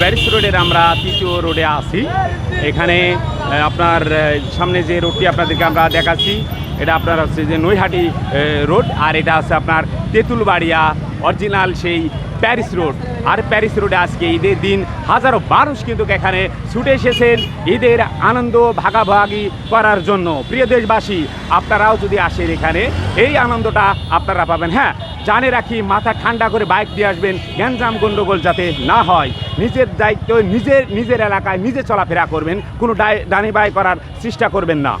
Paris রোডের আমরা তৃতীয় রোডে আছি। এখানে আপনার সামনে যে রোডটি আপনাদেরকে আমরা দেখাচ্ছি, এটা আপনার হচ্ছে যে নৈহাটি রোড, আর এটা আছে আপনার তেঁতুলবাড়িয়া অরিজিনাল সেই প্যারিস রোড। আর প্যারিস রোডে আজকে ঈদের দিন হাজারো মানুষ কিন্তু এখানে ছুটে এসেছেন ঈদের আনন্দ ভাগাভাগি করার জন্য। প্রিয় দেশবাসী, আপনারাও যদি আসেন এখানে, এই আনন্দটা আপনারা পাবেন। হ্যাঁ জানে রাখি, মাথা ঠান্ডা করে বাইক দিয়ে আসবেন, গ্যাঞ্জাম গণ্ডগোল যাতে না হয়। নিজের দায়িত্ব, নিজের নিজের এলাকায় নিজে চলাফেরা করবেন, কোনো ডানি বাই করার চেষ্টা করবেন না।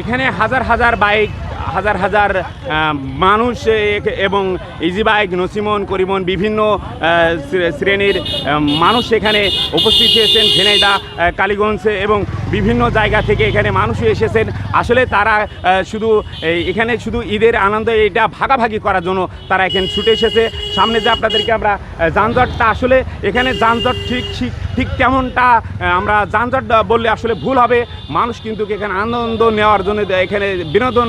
এখানে হাজার হাজার বাইক হাজার হাজার মানুষ এবং ইজিবাইক, নসিমন, করিমন বিভিন্ন শ্রেণির মানুষ এখানে উপস্থিত হয়েছেন। ঝেনাইদা কালীগঞ্জ এবং বিভিন্ন জায়গা থেকে এখানে মানুষ এসেছেন। আসলে তারা শুধু এখানে শুধু ঈদের আনন্দ এটা ভাগাভাগি করার জন্য তারা এখানে ছুটে এসেছে। সামনে যে আপনাদেরকে আমরা যানজটটা, আসলে এখানে যানজট ঠিক ঠিক ঠিক তেমনটা আমরা যানজট বললে আসলে ভুল হবে। মানুষ কিন্তু এখানে আনন্দ নেওয়ার জন্য এখানে বিনোদন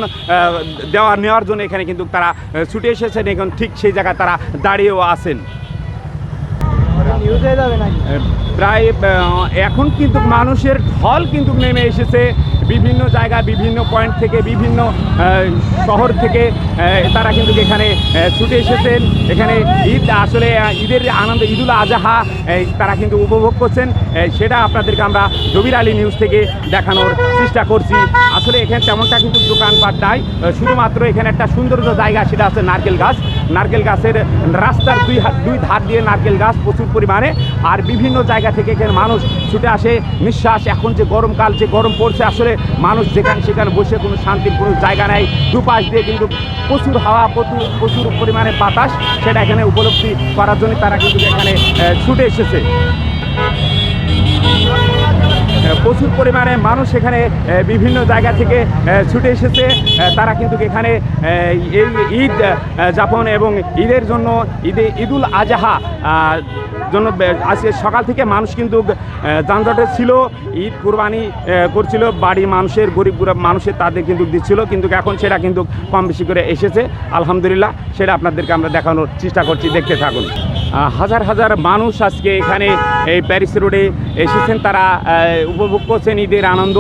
দেওয়া নেওয়ার জন্য এখানে কিন্তু তারা ছুটে এসেছেন। এখন ঠিক সেই জায়গায় তারা দাঁড়িয়েও আছেন। প্রায় এখন কিন্তু মানুষের ঢল কিন্তু নেমে এসেছে। বিভিন্ন জায়গা বিভিন্ন পয়েন্ট থেকে, বিভিন্ন শহর থেকে তারা কিন্তু এখানে ছুটে এসেছেন। এখানে ঈদ, আসলে ঈদের আনন্দ, ঈদুল আজহা তারা কিন্তু উপভোগ করছেন। সেটা আপনাদেরকে আমরা জবির আলী নিউজ থেকে দেখানোর চেষ্টা করছি। আসলে এখানে তেমনটা কিন্তু দোকানপাট নাই। শুধুমাত্র এখানে একটা সুন্দর জায়গা, সেটা আছে নারকেল গাছ। নারকেল গাছের রাস্তার দুই দুই ধার দিয়ে নারকেল গাছ প্রচুর পরিমাণে। আর বিভিন্ন জায়গা থেকে এখানে মানুষ ছুটে আসে। নিঃশ্বাস, এখন যে গরমকাল যে গরম পড়ছে, আসলে মানুষ যেখানে সেখানে বসে কোনো শান্তির কোনো জায়গা নেই। দুপাশ দিয়ে কিন্তু প্রচুর হাওয়া, প্রচুর প্রচুর পরিমাণে বাতাস সেটা এখানে উপলব্ধি করার জন্য তারা কিন্তু এখানে ছুটে এসেছে। প্রচুর পরিমাণে মানুষ এখানে বিভিন্ন জায়গা থেকে ছুটে এসেছে। তারা কিন্তু এখানে এই ঈদ যাপন এবং ঈদের জন্য ঈদে ঈদুল আজহা জন্য আজকে সকাল থেকে মানুষ কিন্তু যানজটে ছিল। ঈদ কুরবানি করছিল। বাড়ির মানুষের, গরিব গরিব মানুষের তাদের কিন্তু দিচ্ছিল। কিন্তু এখন সেটা কিন্তু কম বেশি করে এসেছে। আলহামদুলিল্লাহ, সেটা আপনাদেরকে আমরা দেখানোর চেষ্টা করছি। দেখতে থাকুন। হাজার হাজার মানুষ আজকে এখানে এই প্যারিস রোডে এসেছেন। তারা উপভোগ করছেন ঈদের আনন্দ।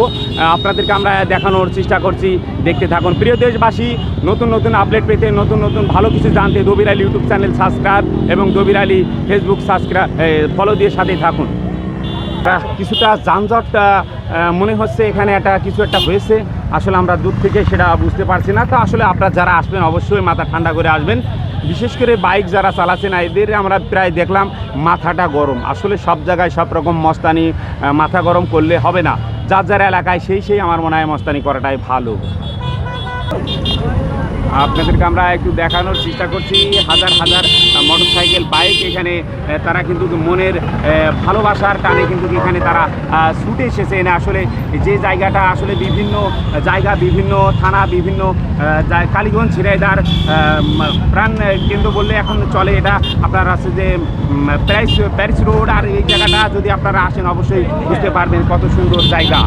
আপনাদেরকে আমরা দেখানোর চেষ্টা করছি। দেখতে থাকুন। প্রিয় দেশবাসী, নতুন নতুন আপডেট পেতে, নতুন নতুন ভালো কিছু জানতে Dabir Ali YouTube channel subscribe এবং Dabir Ali Facebook subscribe follow দিয়ে সাথেই থাকুন। কিছুটা যানজট মনে হচ্ছে এখানে একটা কিছু একটা হয়েছে। আসলে আমরা দূর থেকে সেটা বুঝতে পারছি না। তো আসলে আপনারা যারা আসবেন, অবশ্যই মাথা ঠান্ডা করে আসবেন। বিশেষ করে বাইক যারা চালাচ্ছে না, এদের আমরা প্রায় দেখলাম মাথাটা গরম। আসলে সব জায়গায় সব রকম মস্তানি মাথা গরম করলে হবে না। যার যার এলাকায় সেই সেই আমার মনে হয় মস্তানি করাটাই ভালো। আপনাদেরকে আমরা একটু দেখানোর চেষ্টা করছি। হাজার হাজার মোটর সাইকেল বাইক এখানে তারা কিন্তু মনের ভালোবাসার টানে কিন্তু এখানে তারা ছুটে এসেছে। এনে আসলে যে জায়গাটা আসলে বিভিন্ন জায়গা বিভিন্ন থানা বিভিন্ন কালীগঞ্জ উম, প্রাণ কেন্দ্র বললে এখন চলে এটা। আপনার আছে যে প্যারিস প্যারিস রোড আর এই জায়গাটা যদি আপনারা আসেন অবশ্যই বুঝতে পারবেন কত সুন্দর জায়গা।